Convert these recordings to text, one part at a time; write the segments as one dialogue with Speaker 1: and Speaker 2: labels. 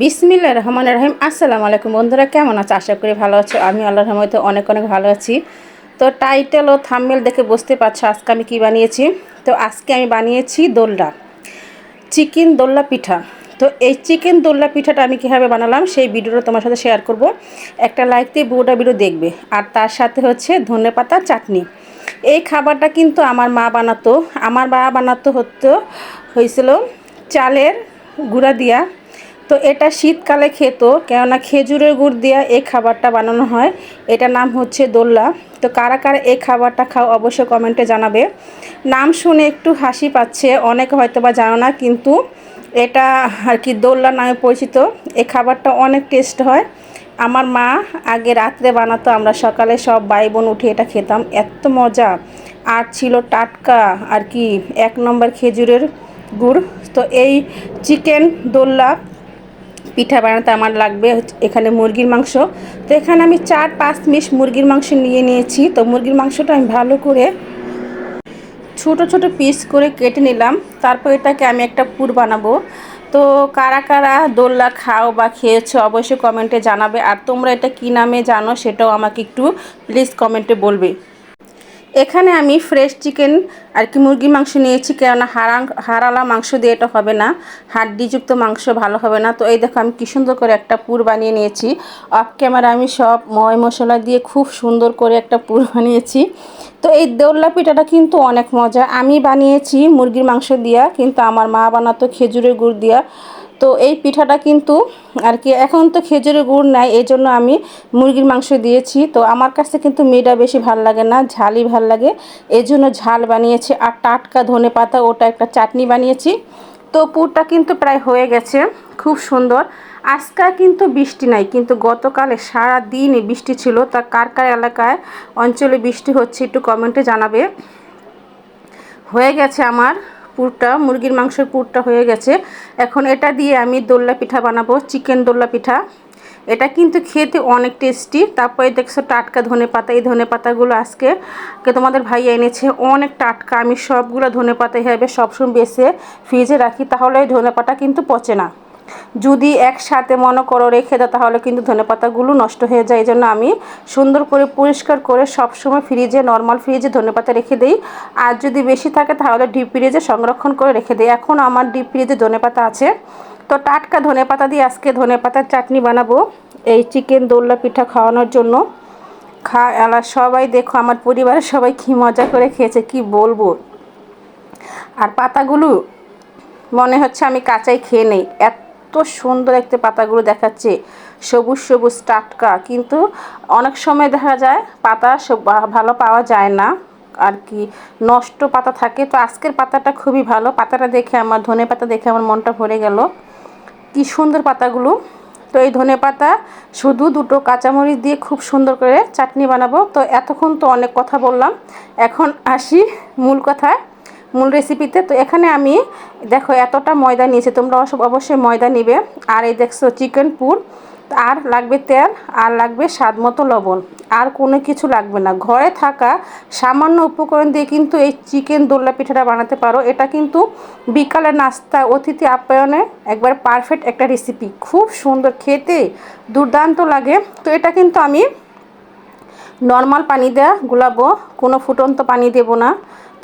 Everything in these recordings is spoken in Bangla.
Speaker 1: বিসমিল্লা রহমান রহিম। আসসালামু আলাইকুম বন্ধুরা, কেমন আছো? আশা করি ভালো আছো। আমি আল্লাহর রহমতে অনেক অনেক ভালো আছি। তো টাইটেল ও থাম্মেল দেখে বুঝতে পারছ আজকে আমি কী বানিয়েছি। তো আজকে আমি বানিয়েছি দোলনা চিকেন দোল্লা পিঠা। তো এই চিকেন দোল্লা পিঠাটা আমি কীভাবে বানালাম সেই ভিডিওটা তোমার সাথে শেয়ার করব। একটা লাইক দিয়ে বুড়োটা ভিডিও দেখবে। আর তার সাথে হচ্ছে ধনে পাতা চাটনি। এই খাবারটা কিন্তু আমার মা বানাতো। আমার মা বানাতো হতো, হয়েছিল চালের গুঁড়া দিয়া তো এটা শীতকালে খেত, কেননা খেজুরের গুড় দিয়া এই খাবারটা বানানো হয়। এটার নাম হচ্ছে দোল্লা। তো কারা কারা এই খাবারটা খাও অবশ্যই কমেন্টে জানাবে। নাম শুনে একটু হাসি পাচ্ছে, অনেকে হয়তো বা জানো না, কিন্তু এটা আর কি দোল্লা নামে পরিচিত। এই খাবারটা অনেক টেস্ট হয়। আমার মা আগে রাত্রে বানাতো, আমরা সকালে সব ভাই বোন উঠে এটা খেতাম। এত মজা। আর ছিল টাটকা, আর কি এক নম্বর খেজুরের গুড়। তো এই চিকেন দোল্লা পিঠা বানাতে আমার লাগবে এখানে মুরগির মাংস। তো এখানে আমি চার পাঁচ মিশ মুরগির মাংস নিয়ে নিয়েছি। তো মুরগির মাংসটা আমি ভালো করে ছোট ছোট পিস করে কেটে নিলাম। তারপর এটাকে আমি একটা পুর বানাবো। তো কারা কারা দোল্লা খাও বা খেয়েছো অবশ্যই কমেন্টে জানাবে। আর তোমরা এটা কী নামে জানো সেটাও আমাকে একটু প্লিজ কমেন্টে বলবে। এখানে আমি ফ্রেশ চিকেন আর কি মুরগির মাংস নিয়েছি, কেননা হারা হারালা মাংস দিয়ে এটা হবে না। হাড্ডিযুক্ত মাংস ভালো হবে না। তো এই দেখো, আমি কী সুন্দর করে একটা পুর বানিয়ে নিয়েছি। অফ ক্যামেরা আমি সব ময় মশলা দিয়ে খুব সুন্দর করে একটা পুর বানিয়েছি। তো এই দোল্লা পিঠাটা কিন্তু অনেক মজা। আমি বানিয়েছি মুরগির মাংস দিয়া, কিন্তু আমার মা বানাতো খেজুরের গুড় দিয়া। তো এই পিঠাটা কিন্তু আর কি এখন তো খেজুরের গুড় নাই, এই জন্য আমি মুরগির মাংস দিয়েছি। তো আমার কাছে কিন্তু মেয়েটা বেশি ভালো লাগে না, ঝালই ভালো লাগে। এই জন্য ঝাল বানিয়েছি আর টাটকা ধনে পাতা, ওটা একটা চাটনি বানিয়েছি। তো পুরটা কিন্তু প্রায় হয়ে গেছে, খুব সুন্দর। আজকাল কিন্তু বৃষ্টি নাই, কিন্তু গতকালে সারা দিনই বৃষ্টি ছিল। তা কার কার এলাকায় অঞ্চলে বৃষ্টি হচ্ছে একটু কমেন্টে জানাবে। হয়ে গেছে আমার পুরটা, মুরগির মাংসের পুরটা হয়ে গেছে। এখন এটা দিয়ে আমি দোল্লা পিঠা বানাবো, চিকেন দোল্লা পিঠা। এটা কিন্তু খেতে অনেক টেস্টি। তারপরে দেখছ টাটকা ধনে পাতা, এই ধনে পাতাগুলো আজকে তোমাদের ভাই এনেছে। অনেক টাটকা, আমি সবগুলো ধনে পাতা হিসাবে সবসময় বেছে ফ্রিজে রাখি, তাহলে ধনে পাতা কিন্তু পচে না। যদি একসাথে মনে করো রেখে দাও, তাহলে কিন্তু ধনে পাতাগুলো নষ্ট হয়ে যায়। এই জন্য আমি সুন্দর করে পরিষ্কার করে সবসময় ফ্রিজে নর্মাল ফ্রিজে ধনে পাতা রেখে দিই। আর যদি বেশি থাকে, তাহলে ডিপ ফ্রিজে সংরক্ষণ করে রেখে দিই। এখন আমার ডিপ ফ্রিজে ধনে পাতা আছে। তো টাটকা ধনে পাতা দিয়ে আজকে ধনে পাতার চাটনি বানাবো। এই চিকেন দোল্লা পিঠা খাওয়ানোর জন্য। খা সবাই দেখো, আমার পরিবারের সবাই কী মজা করে খেয়েছে, কি বলব? আর পাতাগুলো মনে হচ্ছে আমি কাঁচাই খেয়ে নেই। এত সুন্দর একটা পাতাগুলো দেখাচ্ছে। সবুজ সবুজ টাটকা। কিন্তু অনেক সময় দেখা যায় পাতা ভালো পাওয়া যায় না। আর কি নষ্ট পাতা থাকে। তো আজকের পাতাটা খুবই ভালো। পাতাটা দেখে আমার, ধনে পাতা দেখে আমার মনটা ভরে গেল। কি সুন্দর পাতাগুলো। তো এই ধনে পাতা শুধু দুটো কাঁচামরিচ দিয়ে খুব সুন্দর করে চাটনি বানাবো। তো এতক্ষণ তো অনেক কথা বললাম। এখন আসি মূল কথায়। মূল রেসিপিতে তো এখানে আমি, দেখো এতটা ময়দা নিয়েছি, তোমরা অবশ্যই ময়দা নিবে। আর এই দেখছ চিকেন পুর। আর লাগবে তেল, আর লাগবে স্বাদ মতো লবণ। আর কোনো কিছু লাগবে না। ঘরে থাকা সামান্য উপকরণ দিয়ে কিন্তু এই চিকেন দোল্লা পিঠাটা বানাতে পারো। এটা কিন্তু বিকালের নাস্তা, অতিথি আপ্যায়নে একবার পারফেক্ট একটা রেসিপি খুব সুন্দর, খেতে দুর্দান্ত লাগে। তো এটা কিন্তু আমি নর্মাল পানি দেওয়া গুলাবো। কোনো ফুটন্ত পানি দেব না।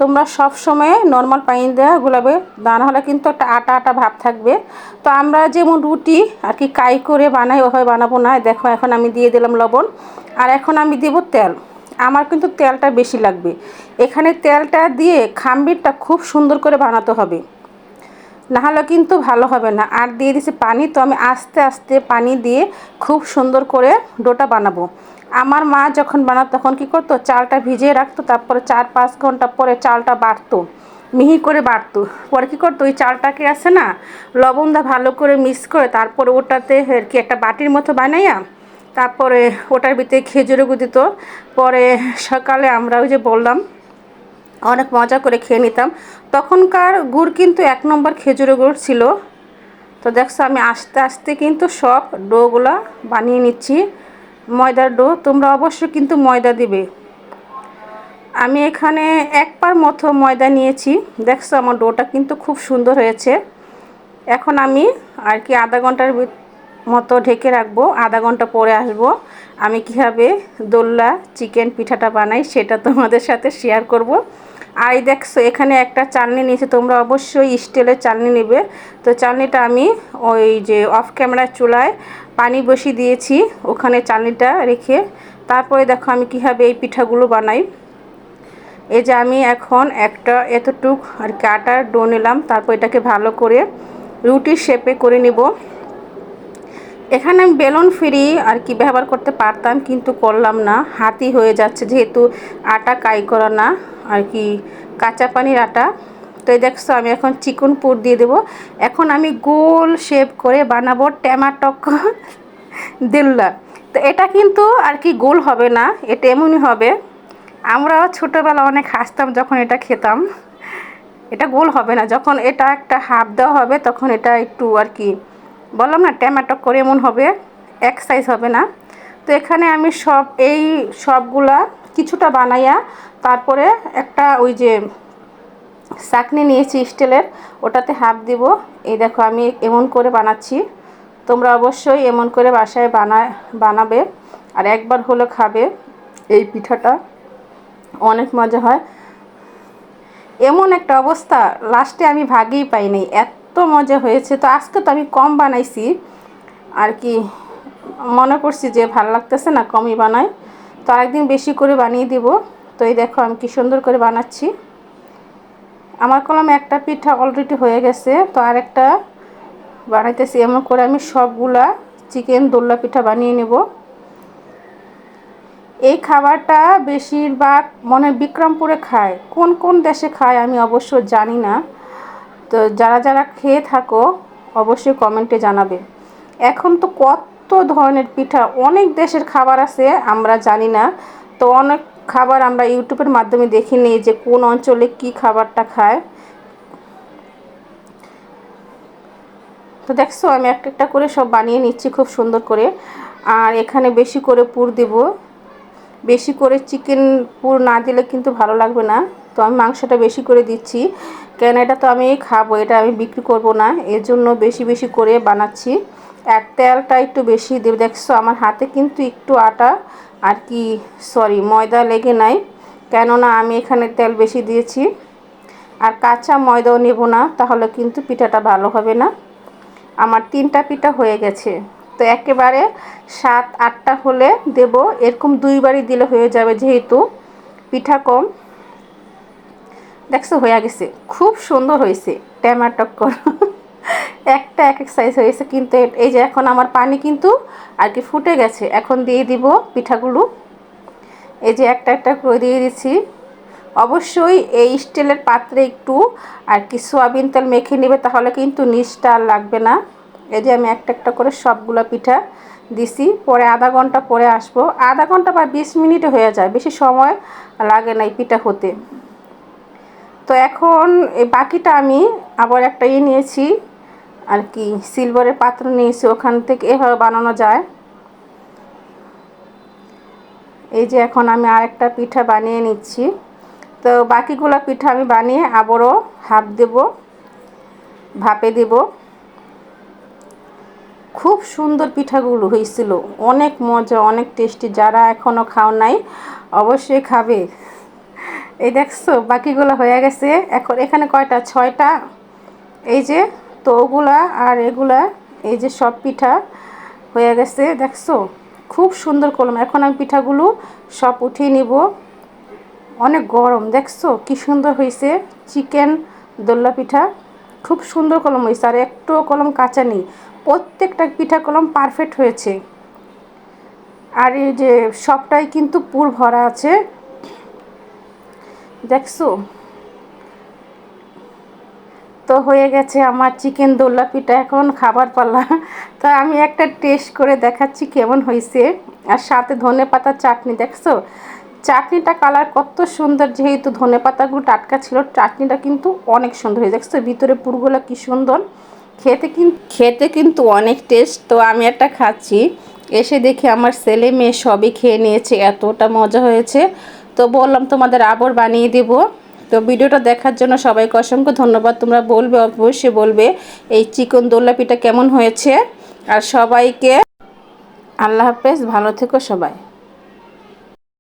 Speaker 1: তোমরা সব সময় নর্মাল পানি দেওয়া গুলাবে দানা হলে কিন্তু একটা আটা আটা ভাব থাকবে। তো আমরা যেমন রুটি আর কি কাই করে বানাই, ওভাবে বানাবো না। দেখো, এখন আমি দিয়ে দিলাম লবণ। আর এখন আমি দেব তেল। আমার কিন্তু তেলটা বেশি লাগবে। এখানে তেলটা দিয়ে খাম্বিরটা খুব সুন্দর করে বানাতে হবে। নাহলে কিন্তু ভালো হবে না। আর দিয়ে দিছি পানি, তো আমি আস্তে আস্তে পানি দিয়ে খুব সুন্দর করে ডোটা বানাবো। আমার মা যখন বানাতো, তখন কি করতো? চালটা ভিজিয়ে রাখতো, তারপরে চার পাঁচ ঘণ্টা পরে চালটা বাড়তো, মিহি করে বাড়তো। পরে কী করতো? ওই চালটাকে আছে না, লবণটা ভালো করে মিক্স করে তারপরে ওটাতে আর কি একটা বাটির মতো বানাইয়া, তারপরে ওটার ভিতরে খেজুরে দিত। পরে সকালে আমরা ওই যে বললাম, অনেক মজা করে খেয়ে নিতাম। তখনকার গুড় কিন্তু এক নম্বর খেজুরের গুড় ছিল। তো দেখছ আমি আস্তে আস্তে কিন্তু সব ডোগুলো বানিয়ে নিচ্ছি। ময়দার ডো, তোমরা অবশ্যই কিন্তু ময়দা দিবে। আমি এখানে এক পার মতো ময়দা নিয়েছি। দেখছ আমার ডোটা কিন্তু খুব সুন্দর হয়েছে। এখন আমি আর কি আধা ঘণ্টার মতো ঢেকে রাখব। আধা ঘণ্টা পরে আসব। আমি কীভাবে দোল্লা চিকেন পিঠাটা বানাই সেটা তোমাদের সাথে শেয়ার করব। আর দেখছ, এখানে একটা চালনি নিয়েছে, তোমরা অবশ্যই স্টিলের চালনি নেবে। তো চালনিটা আমি ওই যে অফ ক্যামেরা চুলায় পানি বসিয়ে দিয়েছি, ওখানে চালনিটা রেখে। তারপরে দেখো আমি কীভাবে এই পিঠাগুলো বানাই। এই যে আমি এখন একটা এতটুক আর কি আটার ডো নিলাম, তারপর এটাকে ভালো করে রুটির শেপে করে নিব। এখানে আমি বেলুন ফ্রি আর কি ব্যবহার করতে পারতাম, কিন্তু করলাম না। হাতি হয়ে যাচ্ছে যেহেতু আটা কাই করা না, আর কি কাঁচা পানির আটা। তো এই দেখছ, আমি এখন চিকন পুর দিয়ে দেবো। এখন আমি গোল শেপ করে বানাবো ট্যামাটক দিল্লা। তো এটা কিন্তু আর কি গোল হবে না, এটা এমনই হবে। আমরাও ছোটোবেলা অনেক হাসতাম যখন এটা খেতাম। এটা গোল হবে না, যখন এটা একটা হাফ দেওয়া হবে তখন এটা একটু আর কি বললাম না ট্যামাটো করে এমন হবে, এক সাইজ হবে না। তো এখানে আমি সব, এই সবগুলা কিছুটা বানাইয়া তারপরে একটা ওই যে চাকনি নিয়েছি স্টিলের, ওটাতে হাফ দিব। এই দেখো আমি এমন করে বানাচ্ছি। তোমরা অবশ্যই এমন করে বাসায় বানা, বানাবে। আর একবার হলে খাবে এই পিঠাটা। অনেক মজা হয়। এমন একটা অবস্থা লাস্টে আমি ভাগেই পাইনি। এত মজা হয়েছে। তো আজকে তো আমি কম বানাইছি। আর কি, মনে করছি যে ভালো লাগতেছে না, কমই বানাই। তো আরেকদিন বেশি করে বানিয়ে দিব। তো এই দেখো আমি কি সুন্দর করে বানাচ্ছি। আমার কলমে একটা পিঠা অলরেডি হয়ে গেছে। তো আরেকটা বানাইতেছি। এমন করে আমি সবগুলা চিকেন দোল্লা পিঠা বানিয়ে নেব। এই খাবারটা বেশিরভাগ মনে বিক্রমপুরে খায়। কোন কোন দেশে খায় আমি অবশ্য জানি না। তো যারা যারা খেয়ে থাকো, অবশ্যই কমেন্টে জানাবে। এখন তো কত ধরনের পিঠা, অনেক দেশের খাবার আছে, আমরা জানি না। তো অনেক খাবার আমরা ইউটিউবের মাধ্যমে দেখে নিই যে কোন অঞ্চলে কি খাবারটা খায়। তো দেখছ, আমি একটা একটা করে সব বানিয়ে নিচ্ছি খুব সুন্দর করে। আর এখানে বেশি করে পুর দেব। বেশি করে চিকেন পুর না দিলে কিন্তু ভালো লাগবে না। তো আমি মাংসটা বেশি করে দিচ্ছি। কেন এটা তো আমি খাব, এটা আমি বিক্রি করব না, এর জন্য বেশি বেশি করে বানাচ্ছি। আর তেলটা একটু বেশি দেব, দেখছ আমার হাতে কিন্তু একটু আটা আর কি সরি ময়দা লেগে নাই, কেননা আমি এখানে তেল বেশি দিয়েছি। আর কাঁচা ময়দাও নেব না, তাহলে কিন্তু পিঠাটা ভালো হবে না। আমার তিনটা পিঠা হয়ে গেছে, তো একেবারে সাত, আটটা হলে দেব, এরকম দুইবারই দিলে হয়ে যাবে যেহেতু পিঠা কম। দেখছ, হয়ে গেছে। খুব সুন্দর হয়েছে ট্যামাটক কর একটা এক এক সাইজ হয়েছে, কিন্তু এই যে এখন আমার পানি কিন্তু আর কি ফুটে গেছে। এখন দিয়ে দিব পিঠাগুলো। এই যে একটা একটা করে দিয়ে দিচ্ছি। অবশ্যই এই স্টিলের পাত্রে একটু আর কি সোয়াবিন তেল মেখে নেবে, তাহলে কিন্তু নিচটা আর লাগবে না। এই যে আমি একটা একটা করে সবগুলো পিঠা দিছি। পরে আধা ঘণ্টা পরে আসব। আধা ঘণ্টা বা বিশ মিনিটে হয়ে যায়, বেশি সময় লাগে না এই পিঠা হতে। তো এখন এই বাকিটা আমি আবার একটা ইয়ে নিয়েছি, আর কি সিলভারের পাত্র নিয়েছি, ওখান থেকে এভাবে বানানো যায়। এই যে এখন আমি আরেকটা পিঠা বানিয়ে নিচ্ছি। তো বাকিগুলো পিঠা আমি বানিয়ে আবারও হাফ দেব, ভাপে দেব। খুব সুন্দর পিঠাগুলো হয়েছিল, অনেক মজা, অনেক টেস্টি, যারা এখনও খাও নাই, অবশ্যই খাবে। এই দেখছ, বাকিগুলো হয়ে গেছে। এখন এখানে কয়টা? ছয়টা। এই যে তো ওগুলা আর এগুলা, এই যে সব পিঠা হয়ে গেছে, দেখছ? খুব সুন্দর কলম। এখন আমি পিঠাগুলো সব উঠিয়ে নিব। অনেক গরম, দেখছ? কি সুন্দর হয়েছে। চিকেন দোল্লা পিঠা। খুব সুন্দর কলম হয়েছে। আর একটু কলম কাঁচা নেই। প্রত্যেকটা পিঠা কলম পারফেক্ট হয়েছে। আর এই যে সবটাই কিন্তু পুর ভরা আছে। দেখছ? তো হয়ে গেছে আমার চিকেন দোল্লা পিঠা এখন খাবার পাল্লা তো আমি একটা টেস্ট করে দেখাচ্ছি কেমন হয়েছে আর সাথে ধনে পাতার চাটনি, দেখছ? চাটনিটা কালার কত সুন্দর, যেহেতু ধনে পাতাগুলো টাটকা ছিল, চাটনিটা কিন্তু অনেক সুন্দর হয়ে দেখছ, ভিতরে পুরগুলো কি সুন্দর। খেতে কিন্তু খেতে কিন্তু অনেক টেস্ট তো আমি একটা খাচ্ছি। এসে দেখি আমার ছেলে মেয়ে সবই খেয়ে নিয়েছে, এতটা মজা হয়েছে। তো বললাম তোমাদের আবর বানিয়ে দেব। তো ভিডিওটা দেখার জন্য সবাইকে অসংখ্য ধন্যবাদ। তোমরা বলবে, অবশ্যই বলবে এই চিকন দোল্লা পিঠা কেমন হয়েছে। আর সবাইকে আল্লাহ হাফেজ, ভালো থেকো সবাই।